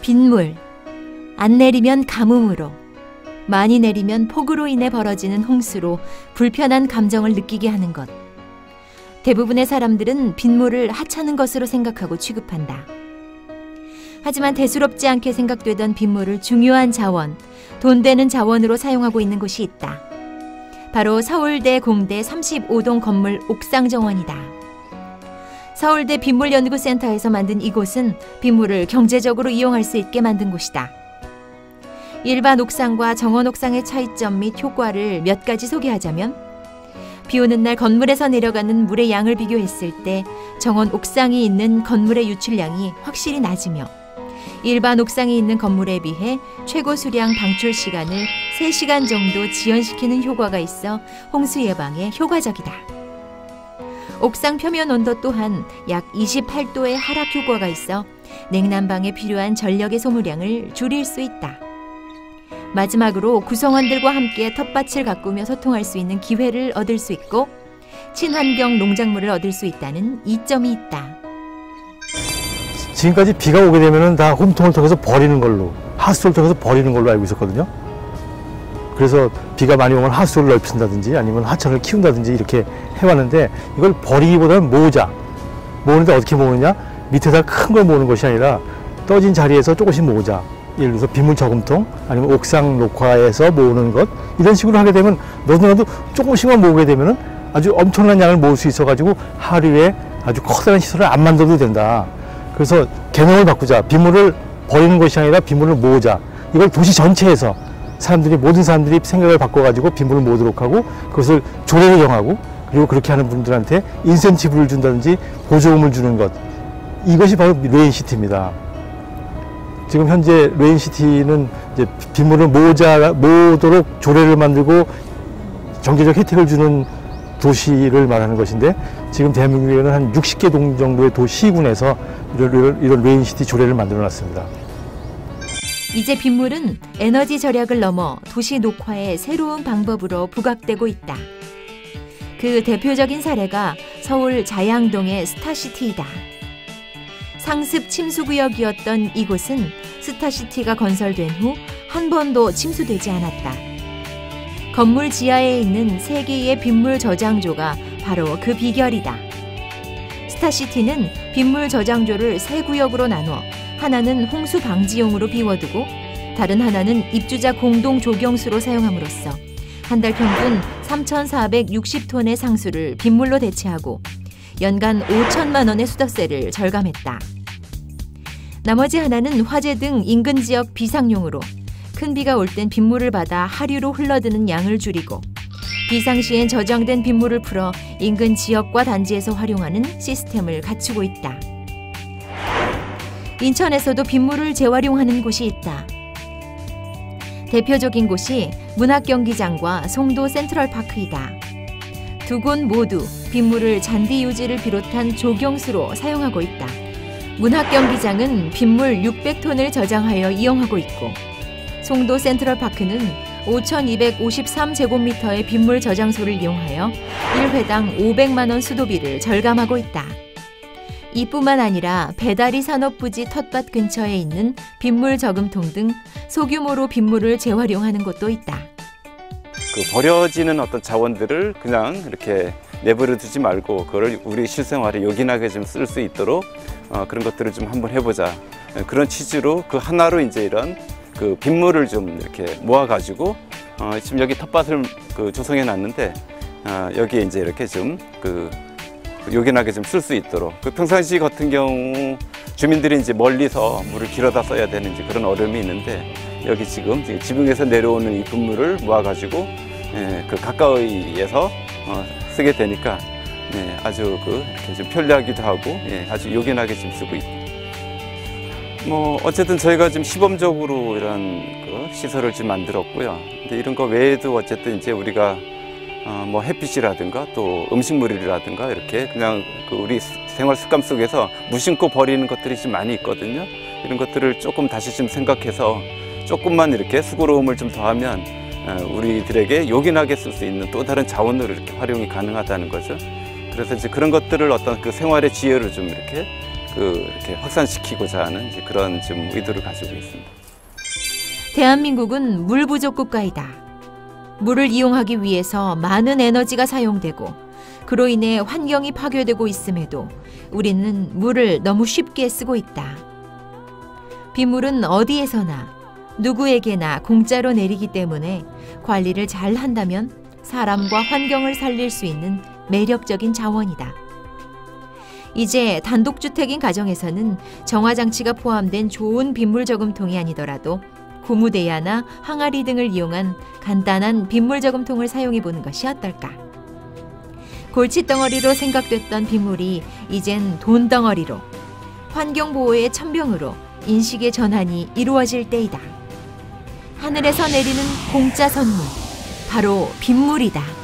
빗물. 안 내리면 가뭄으로, 많이 내리면 폭우로 인해 벌어지는 홍수로 불편한 감정을 느끼게 하는 것. 대부분의 사람들은 빗물을 하찮은 것으로 생각하고 취급한다. 하지만 대수롭지 않게 생각되던 빗물을 중요한 자원, 돈 되는 자원으로 사용하고 있는 곳이 있다. 바로 서울대 공대 35동 건물 옥상 정원이다. 서울대 빗물연구센터에서 만든 이곳은 빗물을 경제적으로 이용할 수 있게 만든 곳이다. 일반 옥상과 정원 옥상의 차이점 및 효과를 몇 가지 소개하자면 비 오는 날 건물에서 내려가는 물의 양을 비교했을 때 정원 옥상이 있는 건물의 유출량이 확실히 낮으며 일반 옥상이 있는 건물에 비해 최고 수량 방출 시간을 3시간 정도 지연시키는 효과가 있어 홍수 예방에 효과적이다. 옥상 표면 온도 또한 약 28도의 하락 효과가 있어 냉난방에 필요한 전력의 소모량을 줄일 수 있다. 마지막으로 구성원들과 함께 텃밭을 가꾸며 소통할 수 있는 기회를 얻을 수 있고 친환경 농작물을 얻을 수 있다는 이점이 있다. 지금까지 비가 오게 되면 다 홈통을 통해서 버리는 걸로 하수를 통해서 버리는 걸로 알고 있었거든요. 그래서 비가 많이 오면 하수를 넓힌다든지 아니면 하천을 키운다든지 이렇게 해왔는데 이걸 버리기보다는 모으자. 모으는데 어떻게 모으느냐? 밑에다 큰 걸 모으는 것이 아니라 떠진 자리에서 조금씩 모으자. 예를 들어서 빗물 저금통 아니면 옥상 녹화에서 모으는 것 이런 식으로 하게 되면 너도나도 조금씩만 모으게 되면 아주 엄청난 양을 모을 수 있어가지고 하루에 아주 커다란 시설을 안 만들어도 된다. 그래서 개념을 바꾸자. 빗물을 버리는 것이 아니라 빗물을 모으자. 이걸 도시 전체에서 사람들이 모든 사람들이 생각을 바꿔가지고 빗물을 모으도록 하고 그것을 조례를 정하고 그리고 그렇게 하는 분들한테 인센티브를 준다든지 보조금을 주는 것 이것이 바로 레인시티입니다. 지금 현재 레인시티는 이제 빗물을 모자 모도록 조례를 만들고 경제적 혜택을 주는 도시를 말하는 것인데 지금 대한민국에는 한 60개 동 정도의 도시군에서 이런, 레인시티 조례를 만들어 놨습니다. 이제 빗물은 에너지 절약을 넘어 도시 녹화의 새로운 방법으로 부각되고 있다. 그 대표적인 사례가 서울 자양동의 스타시티이다. 상습 침수구역이었던 이곳은 스타시티가 건설된 후 한 번도 침수되지 않았다. 건물 지하에 있는 세 개의 빗물 저장조가 바로 그 비결이다. 스타시티는 빗물 저장조를 세 구역으로 나눠 하나는 홍수 방지용으로 비워두고 다른 하나는 입주자 공동 조경수로 사용함으로써 한 달 평균 3,460톤의 상수를 빗물로 대체하고 연간 5천만 원의 수도세를 절감했다. 나머지 하나는 화재 등 인근 지역 비상용으로 큰 비가 올 땐 빗물을 받아 하류로 흘러드는 양을 줄이고 비상시엔 저장된 빗물을 풀어 인근 지역과 단지에서 활용하는 시스템을 갖추고 있다. 인천에서도 빗물을 재활용하는 곳이 있다. 대표적인 곳이 문학경기장과 송도 센트럴파크이다. 두 곳 모두 빗물을 잔디 유지를 비롯한 조경수로 사용하고 있다. 문학경기장은 빗물 600톤을 저장하여 이용하고 있고 송도 센트럴 파크는 5,253제곱미터의 빗물 저장소를 이용하여 1회당 500만 원 수도비를 절감하고 있다. 이뿐만 아니라 배다리 산업부지 텃밭 근처에 있는 빗물 저금통 등 소규모로 빗물을 재활용하는 곳도 있다. 그 버려지는 어떤 자원들을 그냥 이렇게 내버려 두지 말고 그걸 우리 실생활에 요긴하게 좀 쓸 수 있도록 어, 그런 것들을 좀 한번 해보자 그런 취지로 그 하나로 이제 이런 그 빗물을 좀 이렇게 모아가지고 어, 지금 여기 텃밭을 그 조성해 놨는데 어, 여기에 이제 이렇게 좀그 요긴하게 좀 쓸 수 있도록 그 평상시 같은 경우 주민들이 이제 멀리서 물을 길어다 써야 되는 이제 그런 어려움이 있는데 여기 지금 지붕에서 내려오는 이 분물을 모아가지고 예, 그 가까이에서 어, 쓰게 되니까 예, 아주 그 이렇게 좀 편리하기도 하고 예, 아주 요긴하게 좀 쓰고 있다. 뭐 어쨌든 저희가 좀 시범적으로 이런 그 시설을 좀 만들었고요. 근데 이런 거 외에도 어쨌든 이제 우리가 어, 뭐 햇빛이라든가 또 음식물이라든가 이렇게 그냥 그 우리 생활 습관 속에서 무심코 버리는 것들이 좀 많이 있거든요. 이런 것들을 조금 다시 좀 생각해서 조금만 이렇게 수고로움을 좀 더하면 어, 우리들에게 요긴하게 쓸 수 있는 또 다른 자원으로 이렇게 활용이 가능하다는 거죠. 그래서 이제 그런 것들을 어떤 그 생활의 지혜로 좀 이렇게 그 이렇게 확산시키고자 하는 그런 좀 의도를 가지고 있습니다. 대한민국은 물 부족 국가이다. 물을 이용하기 위해서 많은 에너지가 사용되고 그로 인해 환경이 파괴되고 있음에도 우리는 물을 너무 쉽게 쓰고 있다. 빗물은 어디에서나 누구에게나 공짜로 내리기 때문에 관리를 잘 한다면 사람과 환경을 살릴 수 있는 매력적인 자원이다. 이제 단독주택인 가정에서는 정화장치가 포함된 좋은 빗물 저금통이 아니더라도 고무대야나 항아리 등을 이용한 간단한 빗물 저금통을 사용해 보는 것이 어떨까? 골칫덩어리로 생각됐던 빗물이 이젠 돈덩어리로 환경보호의 천병으로 인식의 전환이 이루어질 때이다. 하늘에서 내리는 공짜 선물, 바로 빗물이다.